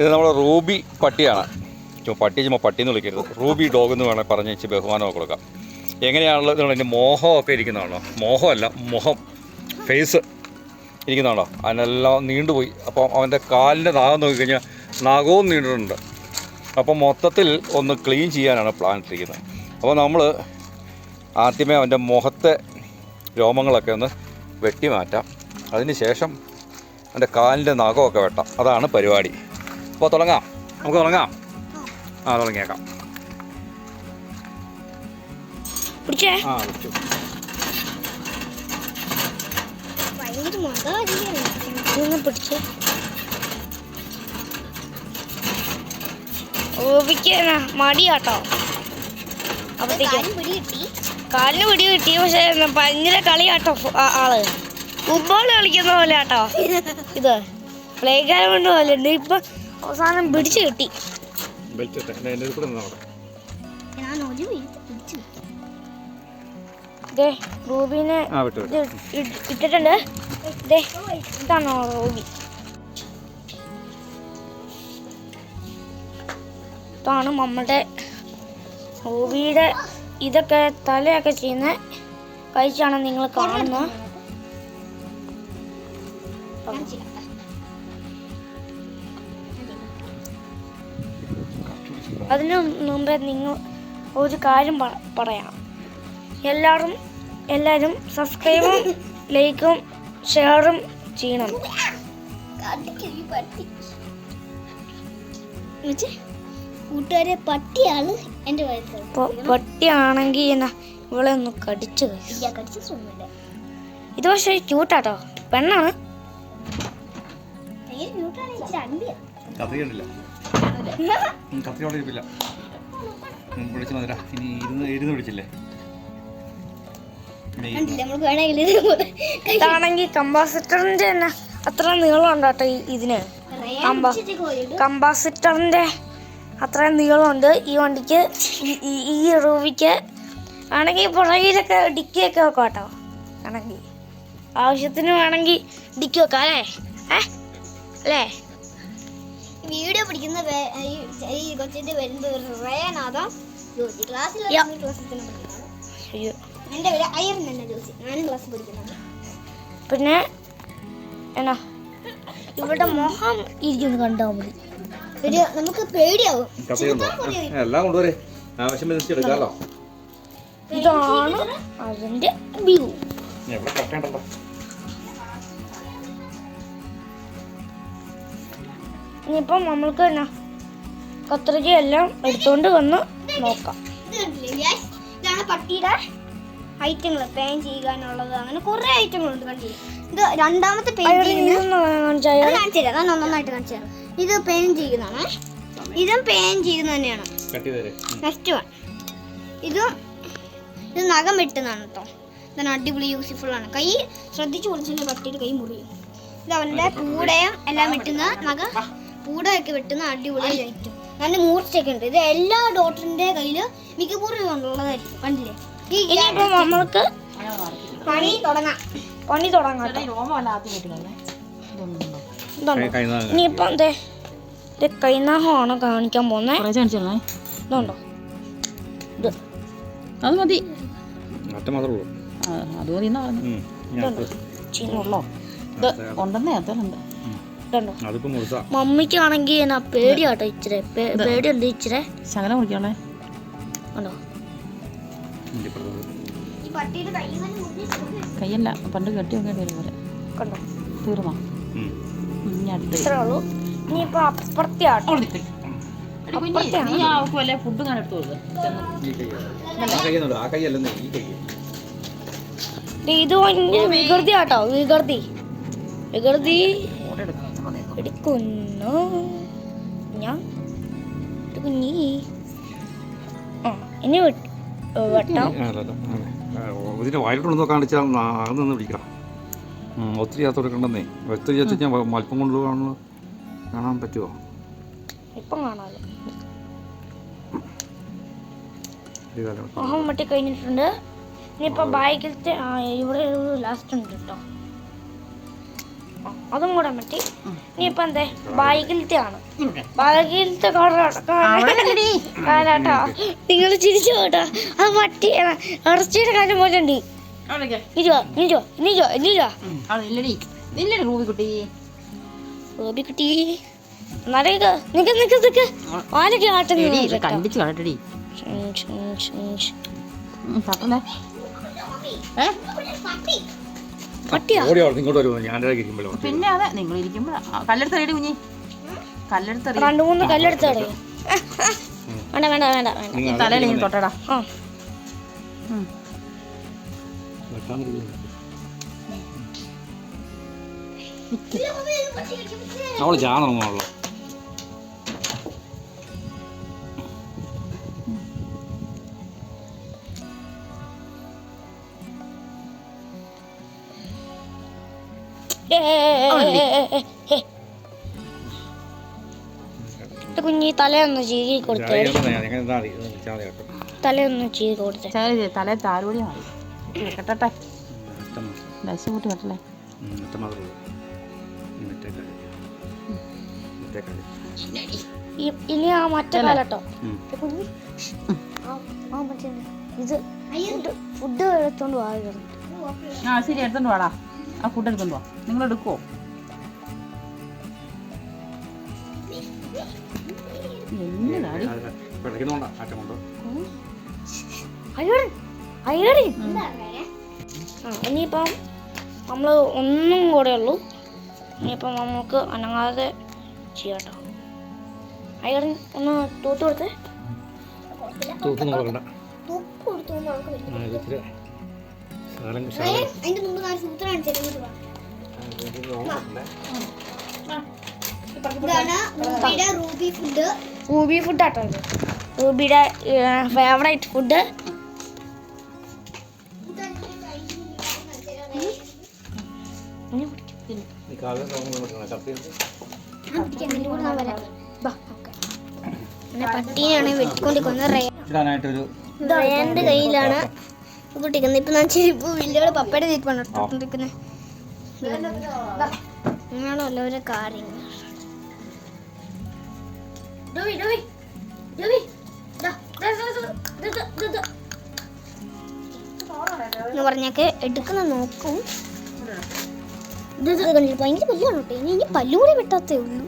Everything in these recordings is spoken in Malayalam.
ഇത് നമ്മുടെ റൂബി പട്ടിയാണ്. പട്ടി ചുമ്മാ പട്ടി എന്ന് വിളിക്കരുത്. റൂബി ഡോഗ് എന്ന് വേണമെങ്കിൽ പറഞ്ഞ് വെച്ച് ബഹുമാനമൊക്കെ കൊടുക്കാം. എങ്ങനെയാണല്ലോ ഇതുകൊണ്ട് എന്റെ മോഹമൊക്കെ ഇരിക്കുന്നതാണോ മോഹമല്ല മുഖം ഫേസ് ഇരിക്കുന്നതാണോ അതിനെല്ലാം നീണ്ടുപോയി. അപ്പോൾ അവന്റെ കാലിന്റെ നാഗം നോക്കിക്കഴിഞ്ഞാൽ നാഗവും നീണ്ടിട്ടുണ്ട്. അപ്പോൾ മൊത്തത്തിൽ ഒന്ന് ക്ലീൻ ചെയ്യാനാണ് പ്ലാൻ ഇട്ടിരിക്കുന്നത്. അപ്പോൾ നമ്മൾ ആദ്യമേ അവന്റെ മുഖത്തെ രോമങ്ങളൊക്കെ ഒന്ന് വെട്ടി മാറ്റാം അതിന് ശേഷം അവന്റെ കാലിന്റെ നഖമൊക്കെ വെട്ടാം. അതാണ് പരിപാടി. അപ്പോൾ തുടങ്ങാം. നമുക്ക് തുടങ്ങാം. ആ തുടങ്ങിയേക്കാം. പിടിച്ചേ. ആ മകാരിയാണ് പിടിച്ചേ. ഓപിക്ക് മടിയാട്ടോ. കാലിന് പിടി കിട്ടി. പക്ഷെ ഭയങ്കര കളിയാട്ടോ ആൾ. ഫുട്ബോൾ കളിക്കുന്ന പോലെ ആട്ടോ ഇത് പ്ലേ ഗ്രൗണ്ട് പോലെ. ഉണ്ട് ഇപ്പൊ അവസാനം പിടിച്ചു കിട്ടി. റൂബിനെ ഇട്ടിട്ടുണ്ട്. ദേ ഇതാണോ റൂബി. ഇതാണ് നമ്മളുടെ റൂബിയുടെ ഇതൊക്കെ തലയൊക്കെ ചെയ്യുന്ന കഴിച്ചാണ് നിങ്ങൾ കാണുന്നത്. അതിനു മുമ്പേ നിങ്ങൾ ഒരു കാര്യം പറയാം. എല്ലാവരും എല്ലാവരും സബ്സ്ക്രൈബും ലൈക്കും ഷെയറും ചെയ്യണം. കൂട്ടുകാരെ പട്ടിയാണ് എന്റെ വയസ്സ് ഇപ്പോൾ പട്ടിയാണെങ്കിൽ എന്നാ ഇവളെ ഒന്ന് കടിച്ചു ഇത് പക്ഷേ ക്യൂട്ടാട്ടോ പെണ്ണാണ്. ഭയങ്കര കത്തിയോടെ ഇരിപ്പില്ല. വിളിച്ചു മതിരാ ഇനി ഇരുന്ന് ഇരുന്ന് വിളിച്ചില്ലേ? ഇതാണെങ്കിൽ കമ്പാസിറ്ററിന്റെ തന്നെ. അത്ര നീളം ഉണ്ടോ ഇതിന്. കമ്പാസിറ്ററിന്റെ അത്ര നീളമുണ്ട്. ഈ വണ്ടിക്ക് ഈ റൂവിക്ക് ആണെങ്കിൽ പുറകിലൊക്കെ ഡിക്കിയൊക്കെ വെക്കാം കേട്ടോ. ആണെങ്കിൽ ആവശ്യത്തിന് വേണമെങ്കിൽ ഡിക്കി വെക്കാം അല്ലേ? ഏ? അല്ലേ? വീഡിയോ പിടിക്കുന്ന ഈ കൊച്ചിന്റെ വരുന്നത് റേനാഥാ ജോസി ക്ലാസ്സിൽ എന്റെ പേര് അയ്യർ തന്നെ ജോസി ഞാനും ക്ലാസ് പഠിക്കുന്നത്. പിന്നെ എന്നാ? ഇവിടെ മുഖം ഇരിക്കുന്നു കണ്ടാ മതി. നമുക്ക് പേടിയാവും. എല്ലാം കൊണ്ടുവരെ. ആവശ്യം എടുക്കാമല്ലോ ഇതാണ് അതിന്റെ വ്യൂ എവിടെ കട്ടേണ്ടല്ലോ? ഇനിയിപ്പം നമ്മൾക്ക് എന്നാ എല്ലാം എടുത്തോണ്ട് വന്ന് നോക്കാം. ഇതാണ് പട്ടിയുടെ ഐറ്റങ്ങൾ പേൻ ചെയ്യാനുള്ളത്. അങ്ങനെ കുറെ ഐറ്റങ്ങളുണ്ട് കണ്ടില്ലേ? ഇത് രണ്ടാമത്തെ പെയിൻ കാണിച്ചു തരാം. ഞാൻ കാണിച്ചു തരാം. ഇത് പെയിൻ ചെയ്യുന്നതാണ്. ഇതും പെയിൻ ചെയ്യുന്ന തന്നെയാണ്. കട്ടി തരേ. നെക്സ്റ്റ് വൺ ഇതും ഇത് നഖം വെട്ടുന്നതാണ് കേട്ടോ ഇതാണ് അടിപൊളി യൂസ്ഫുൾ ആണ്. കൈ ശ്രദ്ധിച്ചു കൊടുത്തില്ല പട്ടിയുടെ കൈ മുറിയും. ഇത് അവന്റെ കൂടെയും എല്ലാം വെട്ടുന്ന നഖം. പൂടയൊക്കെ വെട്ടുന്ന അടിപൊളി ലൈറ്റും നല്ല മൂർച്ചയൊക്കെ ഉണ്ട് ഇത് എല്ലാ ഡോക്ടറിന്റെ കയ്യിൽ മിക്കപൂർവം ഉള്ളതായിരിക്കും. കണ്ടില്ലേ? ഇനിയിപ്പം നമ്മൾക്ക് പണി തുടങ്ങാം. പണി തുടങ്ങാം ഇനിയിപ്പോ എന്തേ കൈനാഹമാണ് കാണിക്കാൻ പോകുന്നത് ഇതുണ്ടോ? ഇത്. അത് മതി. അത് മതി എന്നാ പറഞ്ഞു. ഉണ്ടെന്നേ മുഴുസ മമ്മിക്കാണെങ്കിൽ പേടിയാട്ടോ ഇച്ചിരി. പേടി പേടിയുണ്ട് ഇച്ചിരി? ശകലം കുടിക്കണേ കണ്ടോ ഈ പട്ടിയുടെ കൈ തന്നെ മുറിഞ്ഞ് കയ്യല്ല പണ്ട് കെട്ടി വെക്കേണ്ടി വരും പോലെ കണ്ടോ? തീർന്നോ? ഉം, ഇനി അടുത്ത് ഇത്രേ ഉള്ളൂ. ഇനിയിപ്പോൾ അപ്പുറത്തെ ആട്ടോ നീ ആ ഫുഡ് ഇത് ഭയങ്കര വികൃതി. ആട്ടോ വികൃതി വികൃതി എടുക്കുന്നു. ഞാൻ കുഞ്ഞി ആ ഇനി വെട്ട്- വായിലോട്ടൊന്ന് കാണിച്ചാൽ അതൊന്ന് ഒത്തിരി ഞാൻ മൽപ്പം കൊണ്ട് കാണാൻ പറ്റുമോ ഇപ്പം കാണാമല്ലോ കഴിഞ്ഞിട്ടുണ്ട് ഇനിയിപ്പോൾ ബാക്കിലത്തെ ആ. ഇവിടെ ലാസ്റ്റ് ഉണ്ട് കേട്ടോ അതും കൂടെ പറ്റി ഇനിയിപ്പോ എന്തേ? ബാഗിലത്തെ ആണ് ബാഗിലത്തെ കാലാട്ടാ നിങ്ങൾ ചിരിച്ചു കേട്ടോ. അത് മറ്റി ഇറച്ചിയുടെ കാലം പോലെ ഉണ്ട്. നിക്ക് നിക്ക് നിക്ക്. ആരൊക്കെ ആട്ടുന്നു കണ്ടിച്ച് ഏ? ഓടി അവിടെ ഇങ്ങോട്ട് വരുമോ ഞാൻ ഇരിക്കുമ്പോഴോ പിന്നെ അതെ നിങ്ങൾ ഇരിക്കുമ്പോ റെഡി കുഞ്ഞി. കല്ലെടുത്ത് രണ്ടു മൂന്ന് കല്ലെടുത്ത് വേണ്ട വേണ്ട വേണ്ട വേണ്ട. തലയിൽ ഇങ്ങനെ തൊട്ടടാ. അവൾ ജാണല്ലോ കുഞ്ഞി തലയൊന്ന് ചീകി കൊടുത്തേ. തലയൊന്ന് ചീകി കൊടുത്തേ. തല താരോടി മതി. കെട്ടട്ടെ ദശ കൂട്ടി കെട്ടല്ലേ ഇനി ആ മറ്റേ കാലട്ടോ ഇത് കുഞ്ഞി. ഫുഡ് ഫുഡ് എടുത്തോണ്ട് വാ ആ ശരി എടുത്തോണ്ട് വാടാ. ആ ഫുഡ് വാ. നിങ്ങൾ എടുക്കുവോ? ഇനിയിപ്പം നമ്മൾ ഒന്നും കൂടെ ഉള്ളൂ. ഇനിയിപ്പം നമുക്ക് അനങ്ങാതെ ചെയ്യാട്ടോ. അയ്യറി ഒന്ന് തൂത്ത് കൊടുത്തേ. അതിന്റെ മുമ്പ് സൂത്രം റൂബി ഫുഡ്. റൂബി ഫുഡ് ആട്ടോ ഇത്. റൂബിയുടെ ഫേവറേറ്റ് ഫുഡ് പിന്നെ പട്ടീനാണ് വെട്ടിക്കൊണ്ടിരിക്കുന്നത് റേ ഇടാനായിട്ടൊരു റേന്റെ കയ്യിലാണ്. പൊട്ടിക്കുന്നത് ഇപ്പൊ ഞാൻ ചെരുപ്പ് വലിയ പപ്പയുടെ ചെരുപ്പാണ് എടുത്തോണ്ടിരിക്കുന്നത് കാര്യങ്ങൾ. എന്ന് പറഞ്ഞൊക്കെ എടുക്കുന്ന നോക്കും. ഇത്. ഇത് കണ്ടില്ല? ഭയങ്കര പല്ലാണ് കേട്ടോ ഇനി ഇനി പല്ലു കൂടി വെട്ടാത്തേ ഉള്ളൂ.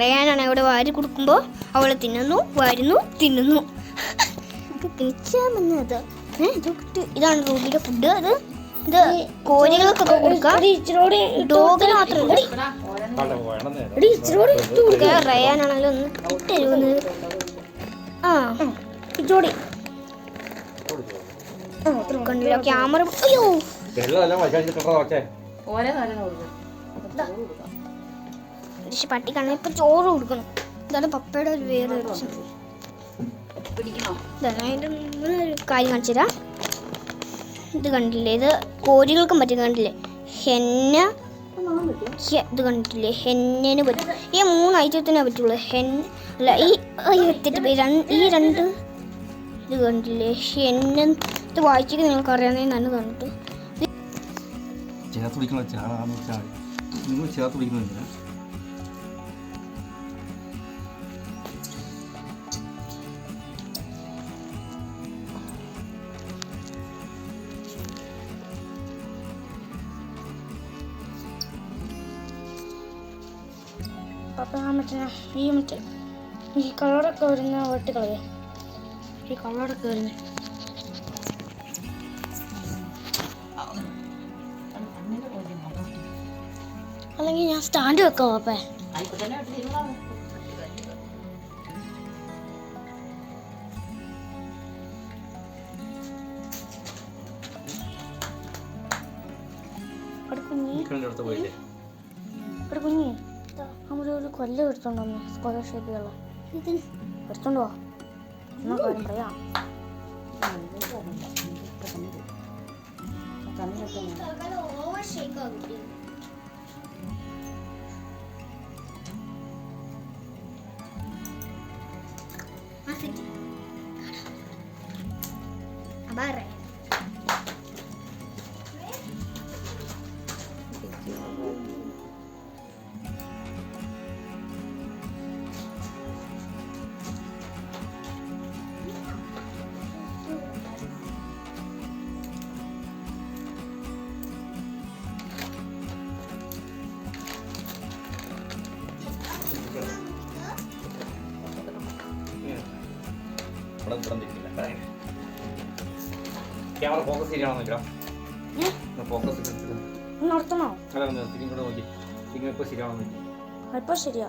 റേയാനാണ് അവിടെ വാരി കൊടുക്കുമ്പോൾ അവൾ തിന്നുന്നു വാരുന്നു തിന്നുന്നു. കഴിച്ചാമെന്നത് ഇതാണ് റൂബിയുടെ ഫുഡ് അത് ഇത് കോഴികൾക്കൊക്കെ കൊടുക്കാം. ഡോഗിന് മാത്രമല്ല ഒന്ന് ഇട്ടരുന്നത് ആ ഇച്ചോടി കണ്ടില്ല ക്യാമറ അയ്യോ. വച്ചേ ഓരോ കാര്യം കൊടുക്കും. പക്ഷെ പട്ടിക്കാണ്. ഇപ്പൊ ചോറ് കൊടുക്കണം. ഇതാണ് പപ്പയുടെ ഒരു വേറെ കാര്യം കാണിച്ചുതരാം ഇത് കണ്ടില്ലേ? ഇത് കോഴികൾക്കും പറ്റും കണ്ടില്ലേ? ഹെന്ന ഇത് കണ്ടിട്ടില്ലേ? ഹെന്നിന് പറ്റും. ഈ മൂന്ന് ഐറ്റത്തിനെ പറ്റുള്ളൂ ഹെൻ അല്ല ഈ എത്തിട്ട് ഈ രണ്ട് ഇത് കണ്ടില്ലേ? ഹെന്ന ഇത് വായിച്ചിട്ട് നിങ്ങൾക്ക് അറിയാമെന്ന് നന്ന് കണ്ടിട്ട് ചേർത്ത് പിടിക്കണോ? ചാളാന്ന് വെച്ചാൽ നിങ്ങൾ ചേർത്ത് പിടിക്കണില്ല അപ്പൊ ആ മറ്റേ ഈ മറ്റേ ഈ കളറൊക്കെ വരുന്ന വെട്ടിക്കളയേ ഈ കളറൊക്കെ വരുന്ന അല്ലെങ്കിൽ ഞാൻ സ്റ്റാൻഡ് വെക്കാം അപ്പേ കുഞ്ഞി കുഞ്ഞി. നമ്മുടെ ഒരു കൊല്ലം എടുത്തോണ്ടോ സ്ക്വയർ ഷേപ്പിലുള്ള എടുത്തോണ്ട് എന്നാ കാര്യം പറയാം. ഇവിടെ ഇവിടെ നിൽക്കില്ല ക്യാമറ ഫോക്കസ് ശരിയാണോ നോക്കാം ഫോക്കസ് നിർത്തണോ? അല്ല നിർത്തിക്കും കൂടെ നോക്കി. ഇങ്ങനെ ഇപ്പോൾ ശരിയാണോ നോക്കി ഇപ്പോൾ ശരിയാ.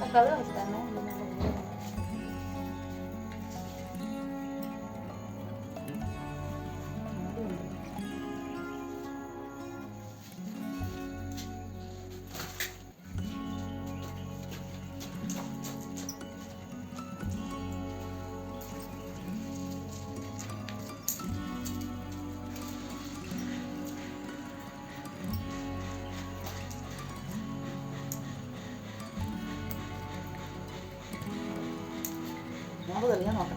Acabo de estar, ¿no? തെളിയാൻ നോക്കണം